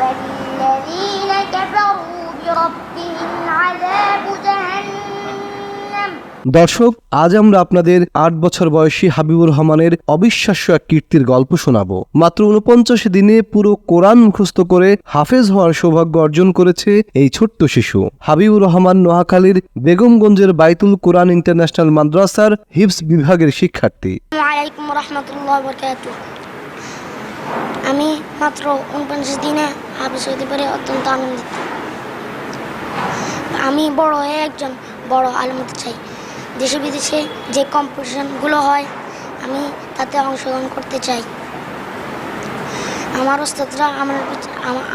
والذين كفروا بربهم عذاب جهنم দর্শক আজ আমরা আপনাদের আট বছর বয়সী হাবিবুর রহমানের অবিশ্বাস্য এক কীর্তির গল্প শোনাবো মাত্র উনপঞ্চাশ দিনে পুরো কোরআন মুখস্থ করে হাফেজ হওয়ার সৌভাগ্য অর্জন করেছে এই ছোট্ট শিশু হাবিবুর রহমান নোয়াখালীর বেগমগঞ্জের বাইতুল কোরআন ইন্টারন্যাশনাল মাদ্রাসার হিপস বিভাগের শিক্ষার্থী আসসালামু আলাইকুম রহমতুল্লাহ বরকাত আমি মাত্র উনপঞ্চাশ দিনে হাফিজ হতে পারে অত্যন্ত আনন্দিত। আমি বড় হয়ে একজন বড় আলম হতে চাই। দেশে বিদেশে যে কম্পিটিশনগুলো হয়, আমি তাতে অংশগ্রহণ করতে চাই। আমার ওস্তাদরা আমার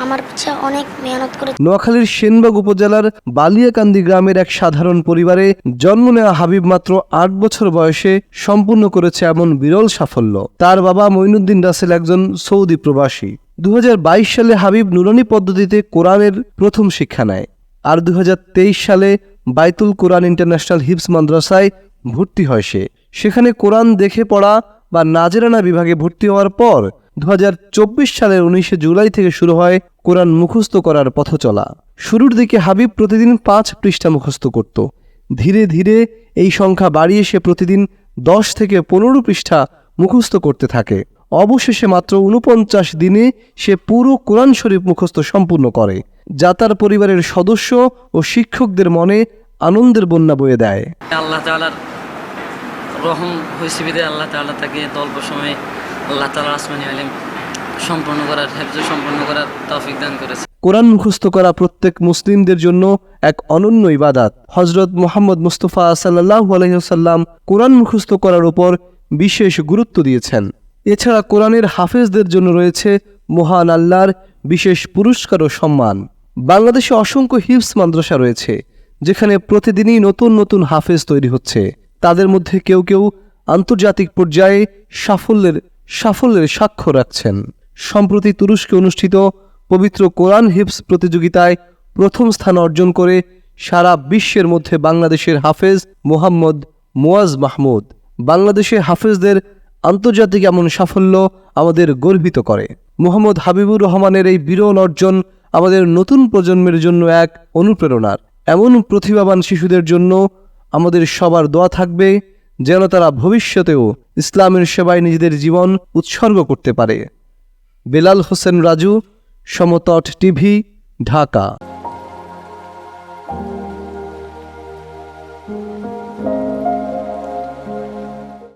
আমার পিছে অনেক মেহনত করে নোয়াখালীর সেনবাগ উপজেলার বালিয়াকান্দি গ্রামের এক সাধারণ পরিবারে জন্ম নেওয়া হাবিব মাত্র আট বছর বয়সে সম্পূর্ণ করেছে এমন বিরল সাফল্য। তার বাবা মঈনুদ্দিন রাসেল একজন সৌদি প্রবাসী। দু হাজার বাইশ সালে হাবিব নুরানি পদ্ধতিতে কোরআনের প্রথম শিক্ষা নেয় আর দু হাজার তেইশ সালে বাইতুল কোরআন ইন্টারন্যাশনাল হিপস মাদ্রাসায় ভর্তি হয় সে। সেখানে কোরআন দেখে পড়া বা নাজেরানা বিভাগে ভর্তি হওয়ার পর দু হাজার চব্বিশ সালের উনিশে জুলাই থেকে শুরু হয় কোরআন মুখস্থ করার পথ চলা। শুরুর দিকে হাবিব প্রতিদিন পাঁচ পৃষ্ঠা মুখস্থ করত। ধীরে ধীরে এই সংখ্যা বাড়িয়ে সে প্রতিদিন দশ থেকে পনেরো পৃষ্ঠা মুখস্থ করতে থাকে। অবশেষে মাত্র উনপঞ্চাশ দিনে সে পুরো কোরআন শরীফ মুখস্থ সম্পূর্ণ করে যা তার পরিবারের সদস্য ও শিক্ষকদের মনে আনন্দের বন্যা বয়ে দেয়। আল্লাহ তালার রহম হয়েছে আল্লাহ তাআলা তাকে অল্প সময়ে আল্লাহ তালার আসমানি আলিম সম্পন্ন করার হেফজ সম্পন্ন করার তৌফিক দান করেছে। কোরআন মুখস্থ করা প্রত্যেক মুসলিমদের জন্য এক অনন্য ইবাদাত। হজরত মোহাম্মদ মুস্তফা সাল্লাহ আলহিহাল্লাম কোরআন মুখস্থ করার উপর বিশেষ গুরুত্ব দিয়েছেন। এছাড়া কোরআনের হাফেজদের জন্য রয়েছে মহান আল্লাহর বিশেষ পুরস্কার ও সম্মান। বাংলাদেশে অসংখ্য হিপস মাদ্রাসা রয়েছে, যেখানে প্রতিদিনই নতুন নতুন হাফেজ তৈরি হচ্ছে। তাদের মধ্যে কেউ কেউ আন্তর্জাতিক পর্যায়ে সাফল্যের সাফল্যের সাক্ষ্য রাখছেন। সম্প্রতি তুরস্কে অনুষ্ঠিত পবিত্র কোরআন হিপস প্রতিযোগিতায় প্রথম স্থান অর্জন করে সারা বিশ্বের মধ্যে বাংলাদেশের হাফেজ মোহাম্মদ মোয়াজ মাহমুদ। বাংলাদেশে হাফেজদের আন্তর্জাতিক এমন সাফল্য আমাদের গর্বিত করে। মোহাম্মদ হাবিবুর রহমানের এই বিরল অর্জন আমাদের নতুন প্রজন্মের জন্য এক অনুপ্রেরণার। এমন প্রতিভাবান শিশুদের জন্য আমাদের সবার দোয়া থাকবে যেন তারা ভবিষ্যতেও ইসলামের সেবায় নিজেদের জীবন উৎসর্গ করতে পারে। বেলাল হোসেন রাজু, সমতট টিভি, ঢাকা।